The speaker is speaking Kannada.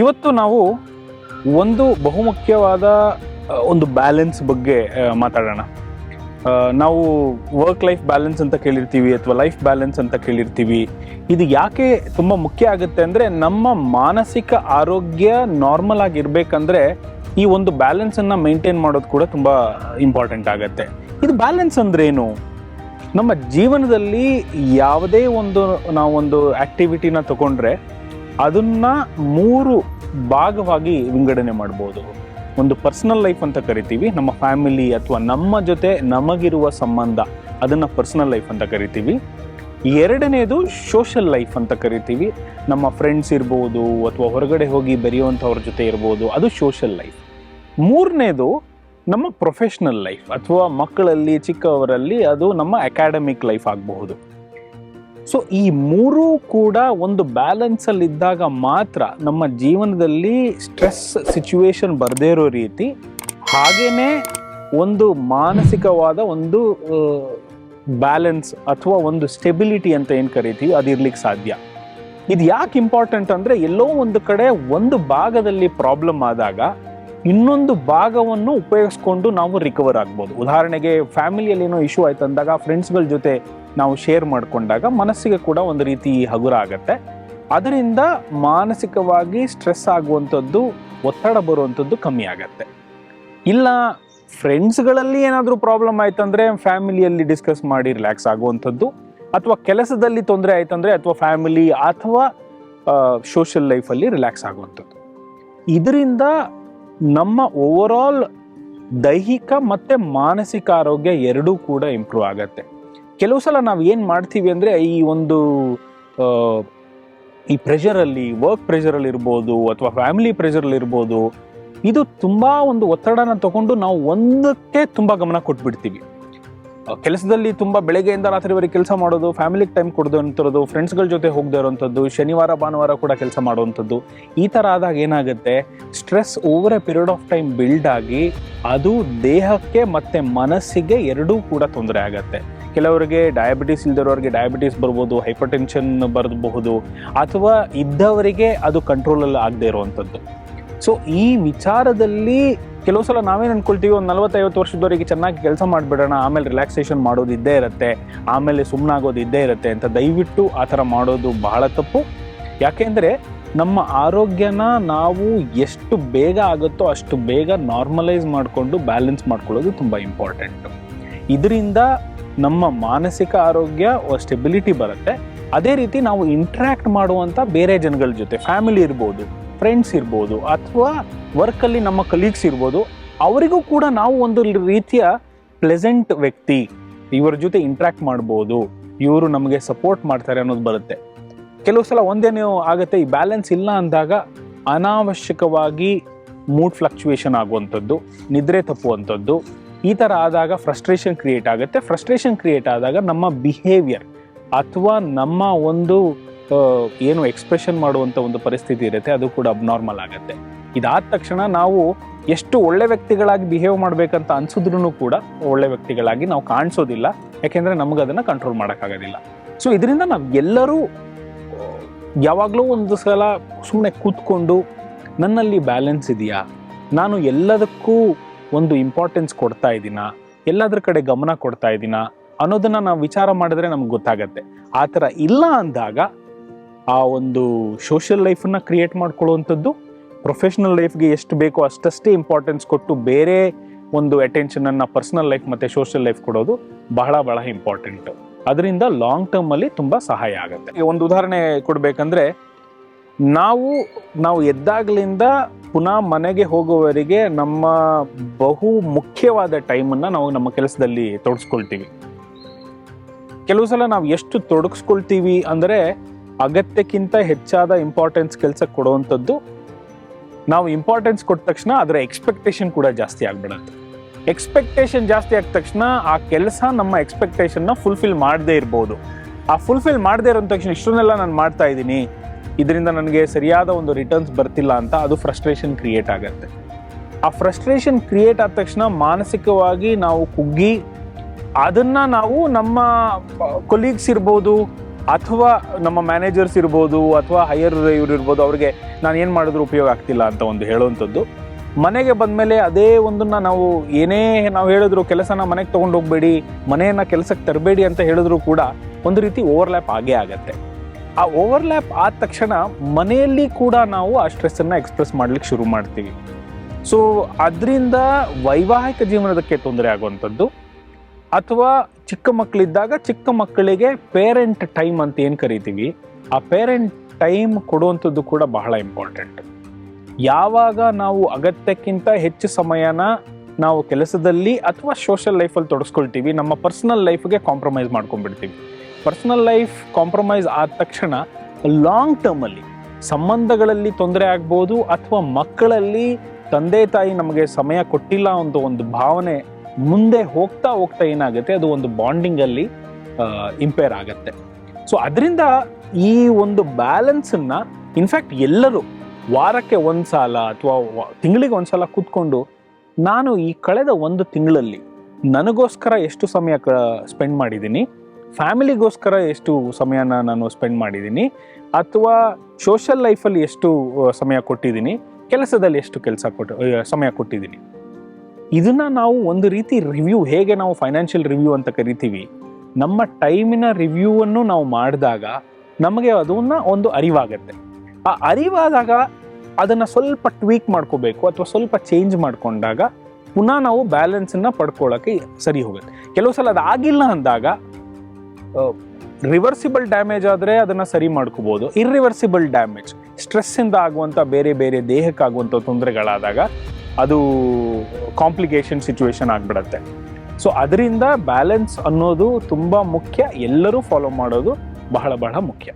ಇವತ್ತು ನಾವು ಒಂದು ಬಹುಮುಖ್ಯವಾದ ಒಂದು ಬ್ಯಾಲೆನ್ಸ್ ಬಗ್ಗೆ ಮಾತಾಡೋಣ. ನಾವು ವರ್ಕ್ ಲೈಫ್ ಬ್ಯಾಲೆನ್ಸ್ ಅಂತ ಕೇಳಿರ್ತೀವಿ ಅಥವಾ ಲೈಫ್ ಬ್ಯಾಲೆನ್ಸ್ ಅಂತ ಕೇಳಿರ್ತೀವಿ. ಇದು ಯಾಕೆ ತುಂಬ ಮುಖ್ಯ ಆಗುತ್ತೆ ಅಂದರೆ ನಮ್ಮ ಮಾನಸಿಕ ಆರೋಗ್ಯ ನಾರ್ಮಲ್ ಆಗಿರ್ಬೇಕಂದ್ರೆ ಈ ಒಂದು ಬ್ಯಾಲೆನ್ಸನ್ನು ಮೇಂಟೈನ್ ಮಾಡೋದು ಕೂಡ ತುಂಬ ಇಂಪಾರ್ಟೆಂಟ್ ಆಗುತ್ತೆ. ಇದು ಬ್ಯಾಲೆನ್ಸ್ ಅಂದ್ರೇನು? ನಮ್ಮ ಜೀವನದಲ್ಲಿ ಯಾವುದೇ ಒಂದು ನಾವೊಂದು ಆ್ಯಕ್ಟಿವಿಟಿನ ತಗೊಂಡ್ರೆ ಅದನ್ನ ಮೂರು ಭಾಗವಾಗಿ ವಿಂಗಡಣೆ ಮಾಡ್ಬೋದು. ಒಂದು ಪರ್ಸನಲ್ ಲೈಫ್ ಅಂತ ಕರಿತೀವಿ, ನಮ್ಮ ಫ್ಯಾಮಿಲಿ ಅಥವಾ ನಮ್ಮ ಜೊತೆ ನಮಗಿರುವ ಸಂಬಂಧ ಅದನ್ನ ಪರ್ಸನಲ್ ಲೈಫ್ ಅಂತ ಕರಿತೀವಿ. ಎರಡನೇದು ಸೋಷಲ್ ಲೈಫ್ ಅಂತ ಕರಿತೀವಿ. ನಮ್ಮ ಫ್ರೆಂಡ್ಸ್ ಇರ್ಬೋದು ಅಥವಾ ಹೊರಗಡೆ ಹೋಗಿ ಬೆರೆಯುವಂಥವ್ರ ಜೊತೆ ಇರ್ಬೋದು, ಅದು ಸೋಷಲ್ ಲೈಫ್ ಮೂರನೇದು ನಮ್ಮ ಪ್ರೊಫೆಷ್ನಲ್ ಲೈಫ್ ಅಥವಾ ಮಕ್ಕಳಲ್ಲಿ, ಚಿಕ್ಕವರಲ್ಲಿ ಅದು ನಮ್ಮ ಅಕಾಡೆಮಿಕ್ ಲೈಫ್ ಆಗಬಹುದು. ಸೊ ಈ ಮೂರೂ ಕೂಡ ಒಂದು ಬ್ಯಾಲೆನ್ಸ್ ಅಲ್ಲಿ ಇದ್ದಾಗ ಮಾತ್ರ ನಮ್ಮ ಜೀವನದಲ್ಲಿ ಸ್ಟ್ರೆಸ್ ಸಿಚುವೇಶನ್ ಬರದೇ ಇರೋ ರೀತಿ ಹಾಗೇನೆ ಒಂದು ಮಾನಸಿಕವಾದ ಒಂದು ಬ್ಯಾಲೆನ್ಸ್ ಅಥವಾ ಒಂದು ಸ್ಟೆಬಿಲಿಟಿ ಅಂತ ಏನು ಕರಿತೀವಿ, ಅದು ಇರ್ಲಿಕ್ಕೆ ಸಾಧ್ಯ. ಇದು ಯಾಕೆ ಇಂಪಾರ್ಟೆಂಟ್ ಅಂದ್ರೆ ಎಲ್ಲೋ ಒಂದು ಕಡೆ ಒಂದು ಭಾಗದಲ್ಲಿ ಪ್ರಾಬ್ಲಮ್ ಆದಾಗ ಇನ್ನೊಂದು ಭಾಗವನ್ನು ಉಪಯೋಗಿಸ್ಕೊಂಡು ನಾವು ರಿಕವರ್ ಆಗ್ಬೋದು. ಉದಾಹರಣೆಗೆ ಫ್ಯಾಮಿಲಿಯಲ್ಲಿ ಏನೋ ಇಶ್ಯೂ ಆಯ್ತು ಅಂದಾಗ ಫ್ರೆಂಡ್ಸ್ಗಳ ಜೊತೆ ನಾವು ಶೇರ್ ಮಾಡಿಕೊಂಡಾಗ ಮನಸ್ಸಿಗೆ ಕೂಡ ಒಂದು ರೀತಿ ಹಗುರ ಆಗುತ್ತೆ. ಅದರಿಂದ ಮಾನಸಿಕವಾಗಿ ಸ್ಟ್ರೆಸ್ ಆಗುವಂಥದ್ದು, ಒತ್ತಡ ಬರುವಂಥದ್ದು ಕಮ್ಮಿ ಆಗತ್ತೆ. ಇಲ್ಲ ಫ್ರೆಂಡ್ಸ್ಗಳಲ್ಲಿ ಏನಾದರೂ ಪ್ರಾಬ್ಲಮ್ ಆಯ್ತಂದ್ರೆ ಫ್ಯಾಮಿಲಿಯಲ್ಲಿ ಡಿಸ್ಕಸ್ ಮಾಡಿ ರಿಲ್ಯಾಕ್ಸ್ ಆಗುವಂಥದ್ದು, ಅಥವಾ ಕೆಲಸದಲ್ಲಿ ತೊಂದರೆ ಆಯ್ತಂದ್ರೆ ಅಥವಾ ಫ್ಯಾಮಿಲಿ ಅಥವಾ ಸೋಷಿಯಲ್ ಲೈಫಲ್ಲಿ ರಿಲ್ಯಾಕ್ಸ್ ಆಗುವಂಥದ್ದು. ಇದರಿಂದ ನಮ್ಮ ಓವರ್ ಆಲ್ ದೈಹಿಕ ಮತ್ತು ಮಾನಸಿಕ ಆರೋಗ್ಯ ಎರಡೂ ಕೂಡ ಇಂಪ್ರೂವ್ ಆಗತ್ತೆ. ಕೆಲವು ಸಲ ನಾವು ಏನು ಮಾಡ್ತೀವಿ ಅಂದರೆ ಈ ಒಂದು ಈ ಪ್ರೆಷರಲ್ಲಿ ವರ್ಕ್ ಪ್ರೆಷರಲ್ಲಿ ಇರ್ಬೋದು ಅಥವಾ ಫ್ಯಾಮಿಲಿ ಪ್ರೆಷರಲ್ಲಿ ಇರ್ಬೋದು, ಇದು ತುಂಬ ಒಂದು ಒತ್ತಡನ ತಗೊಂಡು ನಾವು ಒಂದಕ್ಕೆ ತುಂಬ ಗಮನ ಕೊಟ್ಬಿಡ್ತೀವಿ. ಕೆಲಸದಲ್ಲಿ ತುಂಬ ಬೆಳಗ್ಗೆಯಿಂದ ರಾತ್ರಿವರೆಗೆ ಕೆಲಸ ಮಾಡೋದು ಫ್ಯಾಮಿಲಿಗೆ ಟೈಮ್ ಕೊಡೋದಂಥದ್ದು ಫ್ರೆಂಡ್ಸ್ಗಳ ಜೊತೆ ಹೋಗದೇ ಇರೋವಂಥದ್ದು ಶನಿವಾರ, ಭಾನುವಾರ ಕೂಡ ಕೆಲಸ ಮಾಡುವಂಥದ್ದು ಈ ಥರ ಆದಾಗ ಏನಾಗುತ್ತೆ? Stress over a period of time build ಆಗಿ ಅದು ದೇಹಕ್ಕೆ ಮತ್ತು ಮನಸ್ಸಿಗೆ ಎರಡೂ ಕೂಡ ತೊಂದರೆ ಆಗತ್ತೆ. ಕೆಲವರಿಗೆ ಡಯಾಬಿಟಿಸ್ ಇಲ್ದಿರೋರಿಗೆ ಡಯಾಬಿಟಿಸ್ ಬರ್ಬೋದು ಹೈಪರ್ ಟೆನ್ಷನ್ ಬರಬಹುದು ಅಥವಾ ಇದ್ದವರಿಗೆ ಅದು ಕಂಟ್ರೋಲಲ್ಲಿ ಆಗದೆ ಇರುವಂಥದ್ದು. ಸೊ ಈ ವಿಚಾರದಲ್ಲಿ ಕೆಲವು ಸಲ ನಾವೇನು ಅನ್ಕೊಳ್ತೀವಿ, ಒಂದು ನಲವತ್ತೈವತ್ತು ವರ್ಷದವರೆಗೆ ಚೆನ್ನಾಗಿ ಕೆಲಸ ಮಾಡಿಬಿಡೋಣ, ಆಮೇಲೆ ರಿಲ್ಯಾಕ್ಸೇಷನ್ ಮಾಡೋದು ಇದ್ದೇ ಇರುತ್ತೆ, ಆಮೇಲೆ ಸುಮ್ಮನಾಗೋದು ಇದ್ದೇ ಇರುತ್ತೆ ಅಂತ ದಯವಿಟ್ಟು ಆ ಥರ ಮಾಡೋದು ಬಹಳ ತಪ್ಪು. ಯಾಕೆಂದರೆ ನಮ್ಮ ಆರೋಗ್ಯನ ನಾವು ಎಷ್ಟು ಬೇಗ ಆಗುತ್ತೋ ಅಷ್ಟು ಬೇಗ ನಾರ್ಮಲೈಸ್ ಮಾಡಿಕೊಂಡು ಬ್ಯಾಲೆನ್ಸ್ ಮಾಡ್ಕೊಳ್ಳೋದು ತುಂಬ ಇಂಪಾರ್ಟೆಂಟು ಇದರಿಂದ ನಮ್ಮ ಮಾನಸಿಕ ಆರೋಗ್ಯ ಸ್ಟೆಬಿಲಿಟಿ ಬರುತ್ತೆ. ಅದೇ ರೀತಿ ನಾವು ಇಂಟ್ರ್ಯಾಕ್ಟ್ ಮಾಡುವಂಥ ಬೇರೆ ಜನಗಳ ಜೊತೆ ಫ್ಯಾಮಿಲಿ ಇರ್ಬೋದು ಫ್ರೆಂಡ್ಸ್ ಇರ್ಬೋದು, ಅಥವಾ ವರ್ಕಲ್ಲಿ ನಮ್ಮ ಕಲೀಗ್ಸ್ ಇರ್ಬೋದು, ಅವರಿಗೂ ಕೂಡ ನಾವು ಒಂದು ರೀತಿಯ ಪ್ಲೆಸೆಂಟ್ ವ್ಯಕ್ತಿ, ಇವರ ಜೊತೆ ಇಂಟ್ರ್ಯಾಕ್ಟ್ ಮಾಡ್ಬೋದು, ಇವರು ನಮಗೆ ಸಪೋರ್ಟ್ ಮಾಡ್ತಾರೆ ಅನ್ನೋದು ಬರುತ್ತೆ. ಕೆಲವು ಸಲ ಒಂದೇನೋ ಆಗುತ್ತೆ, ಈ ಬ್ಯಾಲೆನ್ಸ್ ಇಲ್ಲ ಅಂದಾಗ ಅನಾವಶ್ಯಕವಾಗಿ ಮೂಡ್ ಫ್ಲಕ್ಚುಯೇಷನ್ ಆಗುವಂಥದ್ದು, ನಿದ್ರೆ ತಪ್ಪುವಂಥದ್ದು ಈ ಥರ ಆದಾಗ ಫ್ರಸ್ಟ್ರೇಷನ್ ಕ್ರಿಯೇಟ್ ಆಗುತ್ತೆ. ಫ್ರಸ್ಟ್ರೇಷನ್ ಕ್ರಿಯೇಟ್ ಆದಾಗ ನಮ್ಮ ಬಿಹೇವಿಯರ್ ಅಥವಾ ನಮ್ಮ ಒಂದು ಏನು ಎಕ್ಸ್ಪ್ರೆಷನ್ ಮಾಡುವಂಥ ಒಂದು ಪರಿಸ್ಥಿತಿ ಇರುತ್ತೆ, ಅದು ಕೂಡ ಅಬ್ನಾರ್ಮಲ್ ಆಗುತ್ತೆ. ಇದಾದ ತಕ್ಷಣ ನಾವು ಎಷ್ಟು ಒಳ್ಳೆ ವ್ಯಕ್ತಿಗಳಾಗಿ ಬಿಹೇವ್ ಮಾಡಬೇಕಂತ ಅನ್ಸಿದ್ರು ಕೂಡ ಒಳ್ಳೆ ವ್ಯಕ್ತಿಗಳಾಗಿ ನಾವು ಕಾಣಿಸೋದಿಲ್ಲ. ಯಾಕೆಂದರೆ ನಮಗೆ ಅದನ್ನು ಕಂಟ್ರೋಲ್ ಮಾಡೋಕ್ಕಾಗೋದಿಲ್ಲ. ಸೊ ಇದರಿಂದ ನಾವು ಎಲ್ಲರೂ, ಯಾವಾಗಲೂ ಒಂದು ಸಲ ಸುಮ್ಮನೆ ಕೂತ್ಕೊಂಡು ನನ್ನಲ್ಲಿ ಬ್ಯಾಲೆನ್ಸ್ ಇದೆಯಾ? ನಾನು ಎಲ್ಲದಕ್ಕೂ ಒಂದು ಇಂಪಾರ್ಟೆನ್ಸ್ ಕೊಡ್ತಾ ಇದ್ದೀನಾ ಎಲ್ಲದ್ರ ಕಡೆ ಗಮನ ಕೊಡ್ತಾ ಇದ್ದೀನಾ ಅನ್ನೋದನ್ನ ನಾವು ವಿಚಾರ ಮಾಡಿದ್ರೆ ನಮ್ಗೆ ಗೊತ್ತಾಗತ್ತೆ. ಆ ಥರ ಇಲ್ಲ ಅಂದಾಗ ಆ ಒಂದು ಸೋಷಿಯಲ್ ಲೈಫನ್ನು ಕ್ರಿಯೇಟ್ ಮಾಡ್ಕೊಳ್ಳುವಂಥದ್ದು ಪ್ರೊಫೆಷ್ನಲ್ ಲೈಫ್ಗೆ ಎಷ್ಟು ಬೇಕೋ ಅಷ್ಟಷ್ಟೇ ಇಂಪಾರ್ಟೆನ್ಸ್ ಕೊಟ್ಟು ಬೇರೆ ಒಂದು ಅಟೆನ್ಷನನ್ನು ಪರ್ಸನಲ್ ಲೈಫ್ ಮತ್ತು ಸೋಷಿಯಲ್ ಲೈಫ್ ಕೊಡೋದು ಬಹಳ ಬಹಳ ಇಂಪಾರ್ಟೆಂಟ್ ಅದರಿಂದ ಲಾಂಗ್ ಟರ್ಮಲ್ಲಿ ತುಂಬ ಸಹಾಯ ಆಗುತ್ತೆ. ಒಂದು ಉದಾಹರಣೆ ಕೊಡಬೇಕಂದ್ರೆ, ನಾವು ನಾವು ಎದ್ದಾಗಲಿಂದ ಪುನಃ ಮನೆಗೆ ಹೋಗುವವರಿಗೆ ನಮ್ಮ ಬಹು ಮುಖ್ಯವಾದ ಟೈಮನ್ನು ನಾವು ನಮ್ಮ ಕೆಲಸದಲ್ಲಿ ತೊಡಸ್ಕೊಳ್ತೀವಿ. ಕೆಲವು ಸಲ ನಾವು ಎಷ್ಟು ತೊಡಗಿಸ್ಕೊಳ್ತೀವಿ ಅಂದರೆ ಅಗತ್ಯಕ್ಕಿಂತ ಹೆಚ್ಚಾದ ಇಂಪಾರ್ಟೆನ್ಸ್ ಕೆಲಸ ಕೊಡುವಂಥದ್ದು, ನಾವು ಇಂಪಾರ್ಟೆನ್ಸ್ ಕೊಟ್ಟ ತಕ್ಷಣ ಅದರ ಎಕ್ಸ್ಪೆಕ್ಟೇಷನ್ ಕೂಡ ಜಾಸ್ತಿ ಆಗ್ಬಿಡುತ್ತೆ. ಎಕ್ಸ್ಪೆಕ್ಟೇಷನ್ ಜಾಸ್ತಿ ಆದ ತಕ್ಷಣ ಆ ಕೆಲಸ ನಮ್ಮ ಎಕ್ಸ್ಪೆಕ್ಟೇಷನ್ನ ಫುಲ್ಫಿಲ್ ಮಾಡದೇ ಇರ್ಬೋದು. ಆ ಫುಲ್ಫಿಲ್ ಮಾಡದೇ ಇರೋ ತಕ್ಷಣ ಇಷ್ಟನ್ನೆಲ್ಲ ನಾನು ಮಾಡ್ತಾ ಇದ್ದೀನಿ ಇದರಿಂದ ನನಗೆ ಸರಿಯಾದ ಒಂದು ರಿಟರ್ನ್ಸ್ ಬರ್ತಿಲ್ಲ ಅಂತ ಅದು ಫ್ರಸ್ಟ್ರೇಷನ್ ಕ್ರಿಯೇಟ್ ಆಗುತ್ತೆ. ಆ ಫ್ರಸ್ಟ್ರೇಷನ್ ಕ್ರಿಯೇಟ್ ಆದ ತಕ್ಷಣ ಮಾನಸಿಕವಾಗಿ ನಾವು ಕುಗ್ಗಿ ಅದನ್ನ ನಾವು ನಮ್ಮ ಕೊಲೀಗ್ಸ್ ಇರ್ಬೋದು ಅಥವಾ ನಮ್ಮ ಮ್ಯಾನೇಜರ್ಸ್ ಇರ್ಬೋದು ಅಥವಾ ಹೈಯರ್ ಇವ್ರು ಇರ್ಬೋದು ಅವ್ರಿಗೆ ನಾನು ಏನು ಮಾಡಿದ್ರು ಉಪಯೋಗ ಆಗ್ತಿಲ್ಲ ಅಂತ ಒಂದು ಹೇಳುವಂಥದ್ದು. ಮನೆಗೆ ಬಂದಮೇಲೆ ಅದೇ ಒಂದನ್ನು ನಾವು ಏನೇ ನಾವು ಹೇಳಿದ್ರು ಕೆಲಸನ ಮನೆಗೆ ತೊಗೊಂಡು ಹೋಗಬೇಡಿ, ಮನೆಯನ್ನು ಕೆಲಸಕ್ಕೆ ತರಬೇಡಿ ಅಂತ ಹೇಳಿದ್ರು ಕೂಡ ಒಂದು ರೀತಿ ಓವರ್ಲ್ಯಾಪ್ ಆಗೇ ಆಗತ್ತೆ. ಆ ಓವರ್ಲ್ಯಾಪ್ ಆದ ತಕ್ಷಣ ಮನೆಯಲ್ಲಿ ಕೂಡ ನಾವು ಆ ಸ್ಟ್ರೆಸ್ಸನ್ನು ಎಕ್ಸ್ಪ್ರೆಸ್ ಮಾಡ್ಲಿಕ್ಕೆ ಶುರು ಮಾಡ್ತೀವಿ. ಸೊ ಅದರಿಂದ ವೈವಾಹಿಕ ಜೀವನದಕ್ಕೆ ತೊಂದರೆ ಆಗುವಂಥದ್ದು ಅಥವಾ ಚಿಕ್ಕ ಮಕ್ಕಳಿದ್ದಾಗ ಚಿಕ್ಕ ಮಕ್ಕಳಿಗೆ ಪೇರೆಂಟ್ ಟೈಮ್ ಅಂತ ಏನು ಕರಿತೀವಿ? ಆ ಪೇರೆಂಟ್ ಟೈಮ್ ಕೊಡುವಂಥದ್ದು ಕೂಡ ಬಹಳ ಇಂಪಾರ್ಟೆಂಟ್ ಯಾವಾಗ ನಾವು ಅಗತ್ಯಕ್ಕಿಂತ ಹೆಚ್ಚು ಸಮಯನ ನಾವು ಕೆಲಸದಲ್ಲಿ ಅಥವಾ ಸೋಷಿಯಲ್ ಲೈಫಲ್ಲಿ ತೊಡಸ್ಕೊಳ್ತೀವಿ, ನಮ್ಮ ಪರ್ಸನಲ್ ಲೈಫ್ಗೆ ಕಾಂಪ್ರಮೈಸ್ ಮಾಡ್ಕೊಂಡ್ಬಿಡ್ತೀವಿ. ಪರ್ಸನಲ್ ಲೈಫ್ ಕಾಂಪ್ರಮೈಸ್ ಆದ ತಕ್ಷಣ ಲಾಂಗ್ ಟರ್ಮಲ್ಲಿ ಸಂಬಂಧಗಳಲ್ಲಿ ತೊಂದರೆ ಆಗ್ಬೋದು ಅಥವಾ ಮಕ್ಕಳಲ್ಲಿ ತಂದೆ ತಾಯಿ ನಮಗೆ ಸಮಯ ಕೊಟ್ಟಿಲ್ಲ ಅಂತ ಒಂದು ಭಾವನೆ ಮುಂದೆ ಹೋಗ್ತಾ ಹೋಗ್ತಾ ಏನಾಗುತ್ತೆ? ಅದು ಒಂದು ಬಾಂಡಿಂಗಲ್ಲಿ ಇಂಪೇರ್ ಆಗುತ್ತೆ. ಸೊ ಅದರಿಂದ ಈ ಒಂದು ಬ್ಯಾಲೆನ್ಸನ್ನು ಇನ್ಫ್ಯಾಕ್ಟ್ ಎಲ್ಲರೂ ವಾರಕ್ಕೆ ಒಂದು ಸಲ ಅಥವಾ ತಿಂಗಳಿಗೆ ಒಂದು ಸಲ ಕೂತ್ಕೊಂಡು ನಾನು ಈ ಕಳೆದ ಒಂದು ತಿಂಗಳಲ್ಲಿ ನನಗೋಸ್ಕರ ಎಷ್ಟು ಸಮಯ ಸ್ಪೆಂಡ್ ಮಾಡಿದ್ದೀನಿ? ಫ್ಯಾಮಿಲಿಗೋಸ್ಕರ ಎಷ್ಟು ಸಮಯನ ನಾನು ಸ್ಪೆಂಡ್ ಮಾಡಿದ್ದೀನಿ? ಅಥವಾ ಸೋಷಲ್ ಲೈಫಲ್ಲಿ ಎಷ್ಟು ಸಮಯ ಕೊಟ್ಟಿದ್ದೀನಿ? ಕೆಲಸದಲ್ಲಿ ಎಷ್ಟು ಕೆಲಸ ಕೊಟ್ಟು ಸಮಯ ಕೊಟ್ಟಿದ್ದೀನಿ? ಇದನ್ನು ನಾವು ಒಂದು ರೀತಿ ರಿವ್ಯೂ, ಹೇಗೆ ನಾವು ಫೈನಾನ್ಷಿಯಲ್ ರಿವ್ಯೂ ಅಂತ ಕರಿತೀವಿ, ನಮ್ಮ ಟೈಮಿನ ರಿವ್ಯೂವನ್ನು ನಾವು ಮಾಡಿದಾಗ ನಮಗೆ ಅದನ್ನ ಒಂದು ಅರಿವಾಗತ್ತೆ. ಆ ಅರಿವಾದಾಗ ಅದನ್ನು ಸ್ವಲ್ಪ ಟ್ವೀಕ್ ಮಾಡ್ಕೋಬೇಕು, ಅಥವಾ ಸ್ವಲ್ಪ ಚೇಂಜ್ ಮಾಡಿಕೊಂಡಾಗ ಪುನಃ ನಾವು ಬ್ಯಾಲೆನ್ಸನ್ನು ಪಡ್ಕೊಳ್ಳೋಕ್ಕೆ ಸರಿ ಹೋಗುತ್ತೆ. ಕೆಲವು ಸಲ ಅದಾಗಿಲ್ಲ ಅಂದಾಗ ರಿವರ್ಸಿಬಲ್ ಡ್ಯಾಮೇಜ್ ಆದರೆ ಅದನ್ನು ಸರಿ ಮಾಡ್ಕೋಬೋದು. ಇರ್ರಿವರ್ಸಿಬಲ್ ಡ್ಯಾಮೇಜ್, ಸ್ಟ್ರೆಸ್ಸಿಂದ ಆಗುವಂಥ ಬೇರೆ ಬೇರೆ ದೇಹಕ್ಕಾಗುವಂಥ ತೊಂದರೆಗಳಾದಾಗ ಅದು ಕಾಂಪ್ಲಿಕೇಶನ್ ಸಿಚುವೇಶನ್ ಆಗಿಬಿಡತ್ತೆ. ಸೊ ಅದರಿಂದ ಬ್ಯಾಲೆನ್ಸ್ ಅನ್ನೋದು ತುಂಬ ಮುಖ್ಯ. ಎಲ್ಲರೂ ಫಾಲೋ ಮಾಡೋದು ಬಹಳ ಬಹಳ ಮುಖ್ಯ.